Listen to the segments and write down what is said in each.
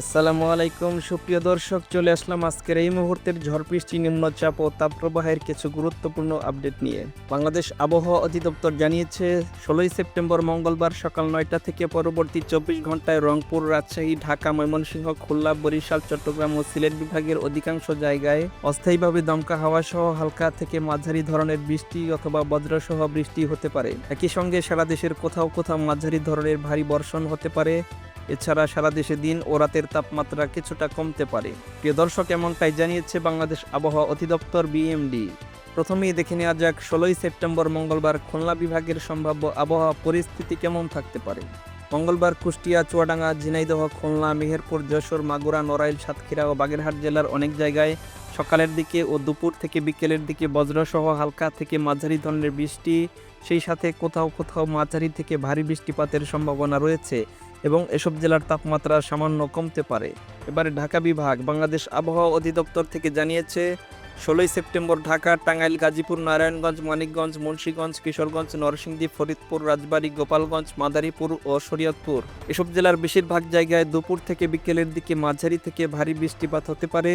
আসসালামু আলাইকুম, সুপ্রিয় দর্শক, চলে আসলাম আজকের এই মুহূর্তের ঝড় বৃষ্টি নিম্নচাপ ও তাপপ্রবাহের কিছু গুরুত্বপূর্ণ আপডেট নিয়ে। বাংলাদেশ আবহাওয়া অধিদপ্তর জানিয়েছে, ষোলোই সেপ্টেম্বর মঙ্গলবার সকাল নয়টা থেকে পরবর্তী চব্বিশ ঘন্টায় রংপুর, রাজশাহী, ঢাকা, ময়মনসিংহ, খুলনা, বরিশাল, চট্টগ্রাম ও সিলেট বিভাগের অধিকাংশ জায়গায় অস্থায়ীভাবে দমকা হাওয়া সহ হালকা থেকে মাঝারি ধরনের বৃষ্টি অথবা বজ্রসহ বৃষ্টি হতে পারে। একই সঙ্গে সারা দেশের কোথাও কোথাও মাঝারি ধরনের ভারী বর্ষণ হতে পারে। এছাড়া সারা দেশে দিন ও রাতের তাপমাত্রা কিছুটা কমতে পারে। প্রিয় দর্শক, এমনটাই জানিয়েছে বাংলাদেশ আবহাওয়া অধিদপ্তর বিএমডি। প্রথমেই দেখে নেওয়া যাক, ষোলোই সেপ্টেম্বর মঙ্গলবার খুলনা বিভাগের সম্ভাব্য আবহাওয়া পরিস্থিতি কেমন থাকতে পারে? মঙ্গলবার কুষ্টিয়া, চুয়াডাঙ্গা, ঝিনাইদহ, খুলনা, মেহেরপুর, যশোর, মাগুরা, নড়াইল, সাতক্ষীরা ও বাগেরহাট জেলার অনেক জায়গায় সকালের দিকে ও দুপুর থেকে বিকেলের দিকে বজ্রসহ হালকা থেকে মাঝারি ধরনের বৃষ্টি, সেই সাথে কোথাও কোথাও মাঝারি থেকে ভারী বৃষ্টিপাতের সম্ভাবনা রয়েছে। এবং এসব জেলার তাপমাত্রা সামান্য কমতে পারে। এবারে ঢাকা বিভাগ, বাংলাদেশ আবহাওয়া অধিদপ্তর থেকে জানিয়েছে, ষোলোই সেপ্টেম্বর ঢাকা, টাঙ্গাইল, গাজীপুর, নারায়ণগঞ্জ, মানিকগঞ্জ, মুন্সীগঞ্জ, কিশোরগঞ্জ, নরসিংদী, ফরিদপুর, রাজবাড়ী, গোপালগঞ্জ, মাদারীপুর ও শরীয়তপুর। এসব জেলার বেশিরভাগ জায়গায় দুপুর থেকে বিকেলের দিকে মাঝারি থেকে ভারী বৃষ্টিপাত হতে পারে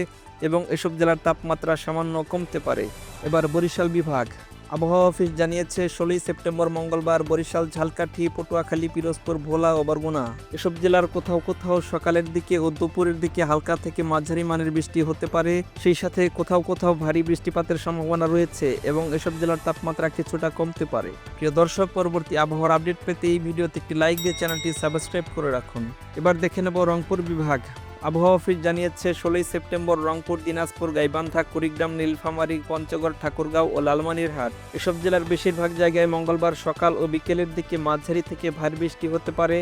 এবং এসব জেলার তাপমাত্রা সামান্য কমতে পারে। এবার বরিশাল বিভাগ আবহাওয়া অফিস জানিয়েছে, ষোলোই সেপ্টেম্বর মঙ্গলবার বরিশাল, ঝালকাঠি, পটুয়াখালী, পিরোজপুর, ভোলা ও বরগুনা। এসব জেলার কোথাও কোথাও সকালের দিকে ও দুপুরের দিকে হালকা থেকে মাঝারি মানের বৃষ্টি হতে পারে। সেই সাথে কোথাও কোথাও ভারী বৃষ্টিপাতের সম্ভাবনা রয়েছে এবং এসব জেলার তাপমাত্রা কিছুটা কমতে পারে। প্রিয় দর্শক, পরবর্তী আবহাওয়ার আপডেট পেতে এই ভিডিওতে একটি লাইক দিয়ে চ্যানেলটি সাবস্ক্রাইব করে রাখুন। এবার দেখে নেব রংপুর বিভাগ। আবহাওয়া অফিস জানিয়েছে, ষোলোই সেপ্টেম্বর রংপুর, দিনাজপুর, গাইবান্ধা, কুড়িগ্রাম, নীলফামারী, পঞ্চগড়, ঠাকুরগাঁও ও লালমানিরহাট। এসব জেলার বেশিরভাগ জায়গায় মঙ্গলবার সকাল ও বিকেলের দিকে মাঝারি থেকে ভারী বৃষ্টি হতে পারে।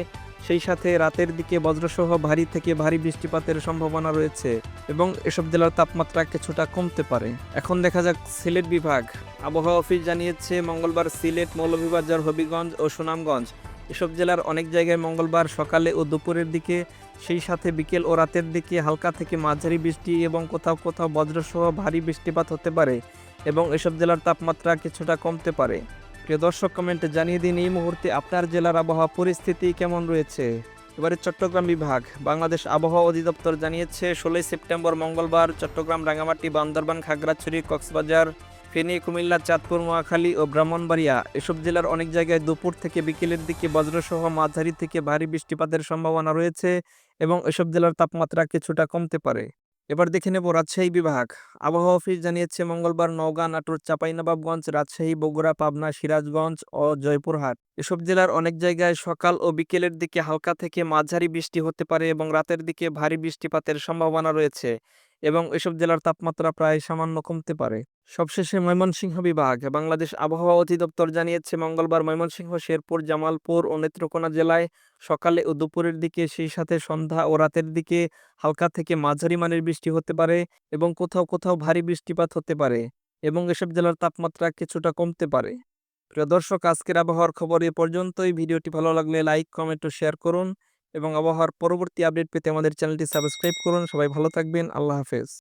সেই সাথে রাতের দিকে বজ্রসহ ভারী থেকে ভারী বৃষ্টিপাতের সম্ভাবনা রয়েছে এবং এসব জেলার তাপমাত্রা কিছুটা কমতে পারে। এখন দেখা যাক সিলেট বিভাগ। আবহাওয়া অফিস জানিয়েছে, মঙ্গলবার সিলেট, মৌলভীবাজার, হবিগঞ্জ ও সুনামগঞ্জ। এসব জেলার অনেক জায়গায় মঙ্গলবার সকালে ও দুপুরের দিকে সেই সাথে বিকেল ও রাতের দিকে হালকা থেকে মাঝারি বৃষ্টি এবং কোথাও কোথাও বজ্রসহ ভারী বৃষ্টিপাত হতে পারে এবং এসব জেলার তাপমাত্রা কিছুটা কমতে পারে। প্রিয় দর্শক কমেন্টে জানিয়ে দিন এই মুহূর্তে আপনার জেলার আবহাওয়া পরিস্থিতি কেমন রয়েছে? এবারে চট্টগ্রাম বিভাগ, বাংলাদেশ আবহাওয়া অধিদপ্তর জানিয়েছে, ষোলোই সেপ্টেম্বর মঙ্গলবার চট্টগ্রাম রাঙামাটি বান্দরবান, খাগড়াছড়ি, কক্সবাজার ফেনী, কুমিল্লা, চাঁদপুর নোয়াখালী ও ব্রাহ্মণবাড়িয়া এসব জেলার অনেক জায়গায় দুপুর থেকে বিকেলের দিকে বজ্রসহ মাঝারি থেকে ভারী বৃষ্টিপাতের সম্ভাবনা রয়েছে এবং এসব জেলার তাপমাত্রা কিছুটা কমতে পারে। এবার দেখে নেব রাজশাহী বিভাগ। আবহাওয়া অফিস জানিয়েছে মঙ্গলবার নওগাঁ, নাটোর, চাঁপাইনবাবগঞ্জ, রাজশাহী, বগুড়া, পাবনা, সিরাজগঞ্জ ও জয়পুরহাট এসব জেলার অনেক জায়গায় সকাল ও বিকেলের দিকে হালকা থেকে মাঝারি বৃষ্টি হতে পারে এবং রাতের দিকে ভারী বৃষ্টিপাতের সম্ভাবনা রয়েছে। এবং এসব জেলার তাপমাত্রা প্রায় সামান্য কমতে পারে। সবশেষে ময়মনসিংহ বিভাগ, বাংলাদেশ আবহাওয়া অধিদপ্তর জানিয়েছে, মঙ্গলবার ময়মনসিংহ, শেরপুর, জামালপুর ও নেত্রকোনা জেলায় সকালে ও দুপুরের দিকে সেই সাথে সন্ধ্যা ও রাতের দিকে হালকা থেকে মাঝারি মানের বৃষ্টি হতে পারে এবং কোথাও কোথাও ভারী বৃষ্টিপাত হতে পারে এবং এসব জেলার তাপমাত্রা কিছুটা কমতে পারে। প্রিয় দর্শক, আজকের আবহাওয়ার খবর এ পর্যন্তই। ভিডিওটি ভালো লাগলে লাইক, কমেন্ট ও শেয়ার করুন। এবং আবহাওয়ার পরবর্তী আপডেট পেতে আমাদের চ্যানেলটি সাবস্ক্রাইব করুন। সবাই ভালো থাকবেন। আল্লাহ হাফেজ।